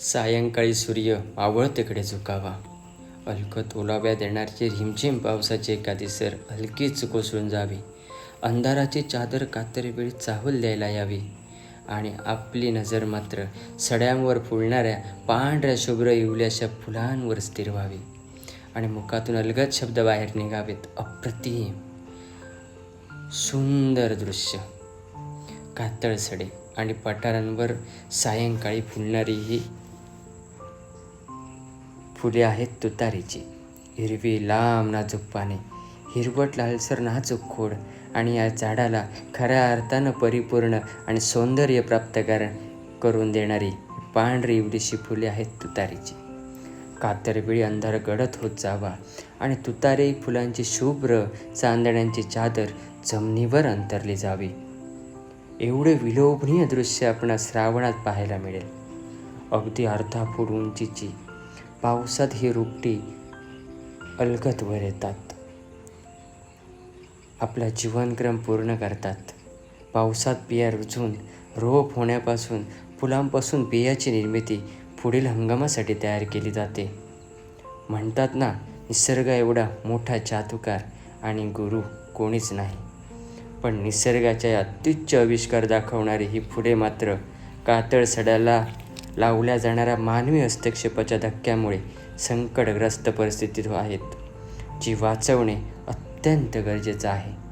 सायंकाळी सूर्य मावळतेकडे झुकावा. अलकत ओलाव्या देणारचे रिमझिम पावसाचे एखादी सर हलकीच कोसळून जावी. अंधाराची चादर कातरी वेळी चाहूल द्यायला यावी. आणि आपली नजर मात्र सड्यांवर फुलणाऱ्या पांढऱ्या शुभ्र इवल्याशा फुलांवर स्थिर व्हावी. आणि मुखातून अलगद शब्द बाहेर निघावेत अप्रतिम. सुंदर दृश्य. कातळ सडे आणि पठारांवर सायंकाळी फुलणारी ही फुले आहेत तुतारीची. हिरवी लांब नाजूक पाने. हिरवट लालसर नाजूक खोड. आणि या झाडाला खऱ्या अर्थानं परिपूर्ण आणि सौंदर्य प्राप्त कर करून देणारी पांढरी एवढीशी फुले आहेत तुतारीची. कातरवेळी अंधार गडद होत जावा आणि तुतारे फुलांची शुभ्र चांदण्यांची चादर जमिनीवर अंतरली जावी. एवढे विलोभनीय दृश्य आपण श्रावणात पाहायला मिळेल. अगदी अर्धा फूट उंचीची पावसात ही रुपटी अलगत वर येतात. आपला जीवनक्रम पूर्ण करतात. पावसात बिया रुजून रोप होण्यापासून फुलांपासून बियाची निर्मिती पुढील हंगामासाठी तयार केली जाते. म्हणतात ना निसर्ग एवढा मोठा जादूकार आणि गुरु कोणीच नाही. पण निसर्गाच्या अत्युच्च आविष्कार दाखवणारी ही फुले मात्र कातळ सड्याला लावल्या जाणाऱ्या मानवी हस्तक्षेपाच्या धक्क्यामुळे संकटग्रस्त परिस्थितीत आहेत. जी वाचवणे अत्यंत गरजेचं आहे.